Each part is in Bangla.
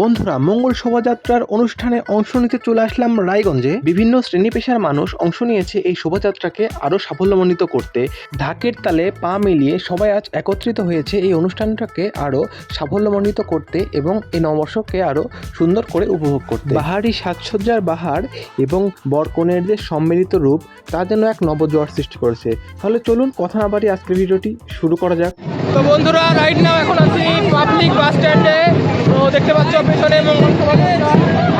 বন্ধুরা মঙ্গল শোভাযাত্রার অনুষ্ঠানে অংশ নিতে চলে আসলাম রায়গঞ্জে। বিভিন্ন শ্রেণি পেশার মানুষ অংশ নিয়েছে এই শোভাযাত্রাকে আরও সাফল্যমণ্ডিত করতে। ঢাকের তালে পা মিলিয়ে সবাই আজ একত্রিত হয়েছে এই অনুষ্ঠানটাকে আরও সাফল্যমণ্ডিত করতে এবং এই নববর্ষকে আরও সুন্দর করে উপভোগ করতে। বাহারি সাজসজ্জার বাহার এবং বরকনের যে সম্মিলিত রূপ তা যেন এক নবজোয়ার সৃষ্টি করেছে। তাহলে চলুন কথা না বাড়ি আজকের ভিডিওটি শুরু করা যাক। তো বন্ধুরা রাইট নাও এখন আছি পাবলিক বাস স্ট্যান্ডে তো দেখতে পাচ্ছ পেছনে মঙ্গল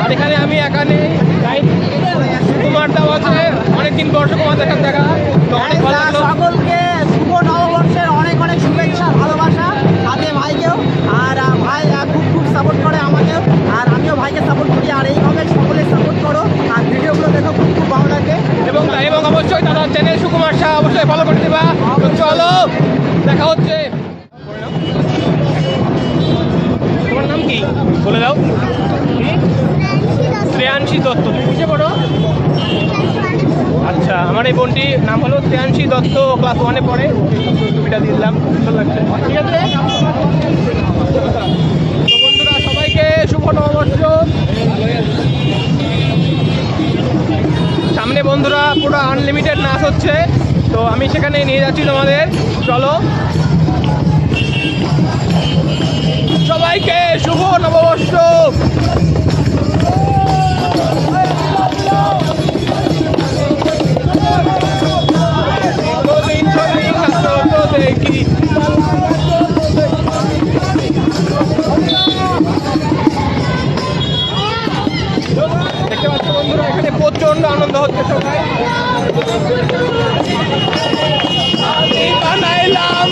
আর এখানে আমি একা নেই রাইট সুকুমার দাও আছে। অনেকদিন পর সুকুমার দেখা দেখা তো অনেক ভালো লাগল। সকলকে শুভ নববর্ষের অনেক অনেক শুভেচ্ছা ভালোবাসা। সাথে ভাইকেও। আর ভাই খুব খুব সাপোর্ট করে আমাকেও। আর আমিও ভাইকে সাপোর্ট করি। আর এইভাবে সকলে সাপোর্ট করো। আর ভিডিওগুলো দেখো খুব খুব ভালো লাগে। এবং এবং অবশ্যই দাদা চ্যানেল সুকুমার শাহ অবশ্যই ফলো করে দেবা। চলো দেখা হচ্ছে। বলে দাও। শ্রেয়াংশী দত্ত। তুমি বুঝে পড়ো। আচ্ছা আমার এই বোনটির নাম হলো শ্রেয়াংশী দত্ত ক্লাস ওয়ানে পড়ে। ছবিটা দিয়ে দিলাম। সুন্দর লাগছে। ঠিক আছে। বন্ধুরা সবাইকে শুভ নববর্ষ। সামনে বন্ধুরা পুরো আনলিমিটেড নাচ হচ্ছে। তো আমি সেখানে নিয়ে যাচ্ছি তোমাদের। চলো। সবাইকে শুভ নববর্ষ। দেখতে পাচ্ছ বন্ধুরা এখানে প্রচণ্ড আনন্দ হচ্ছে সবাই। আমি বানাইলাম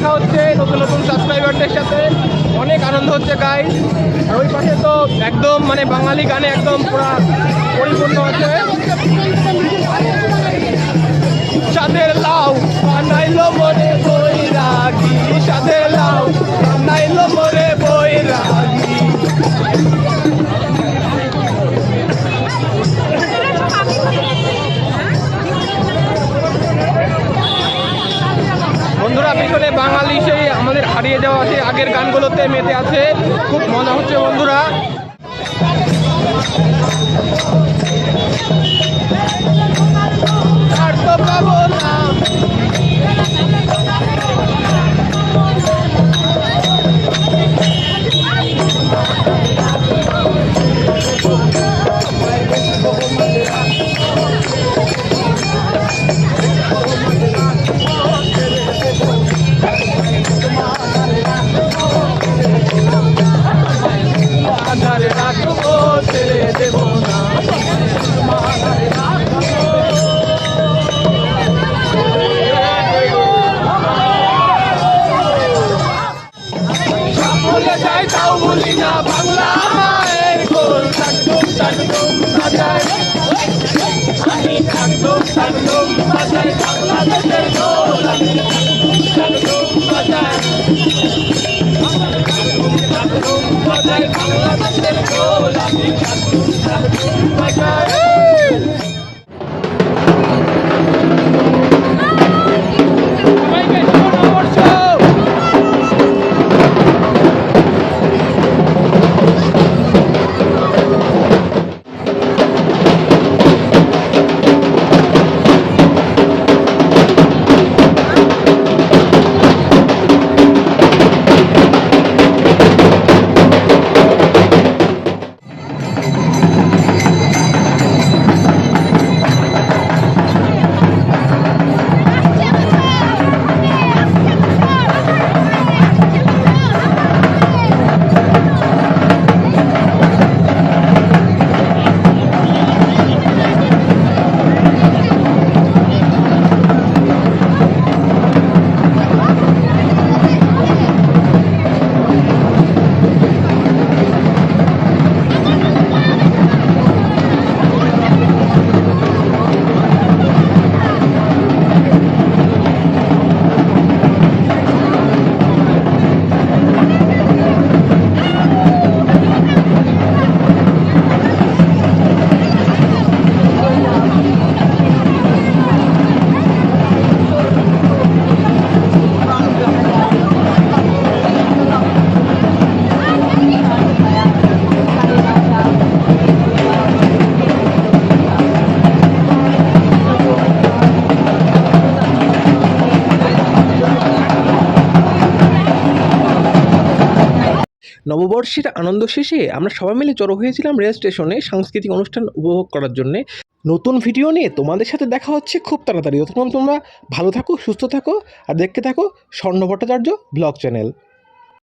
দেখা হচ্ছে নতুন নতুন সাবস্ক্রাইবারদের সাথে। অনেক আনন্দ হচ্ছে গাই আর ওই পাশে তো একদম মানে বাঙালি গানে একদম পুরা পরিপূর্ণ হচ্ছে চাঁদের লাউ। পিছনে বাঙালি সেই আমাদের হারিয়ে যাওয়া আছে আগের গানগুলোতে মেতে আছে। খুব মজা হচ্ছে বন্ধুরা। বাজায় আমি থাকতুম থাকতুম বাজায় বাংলাদেশের গোল আমি থাকতুম বাজায় বাংলাদেশের গোল আমি থাকতুম থাকতুম নববর্ষের আনন্দ শেষে আমরা সবাই মিলে জড়ো হয়েছিলাম রেল স্টেশনে সাংস্কৃতিক অনুষ্ঠান উপভোগ করার জন্য। নতুন ভিডিও নিয়ে তোমাদের সাথে দেখা হচ্ছে খুব তাড়াতাড়ি। ততক্ষণ তোমরা ভালো থাকো, সুস্থ থাকো আর দেখতে থাকো স্বর্ণ ভট্টাচার্য ব্লগ চ্যানেল।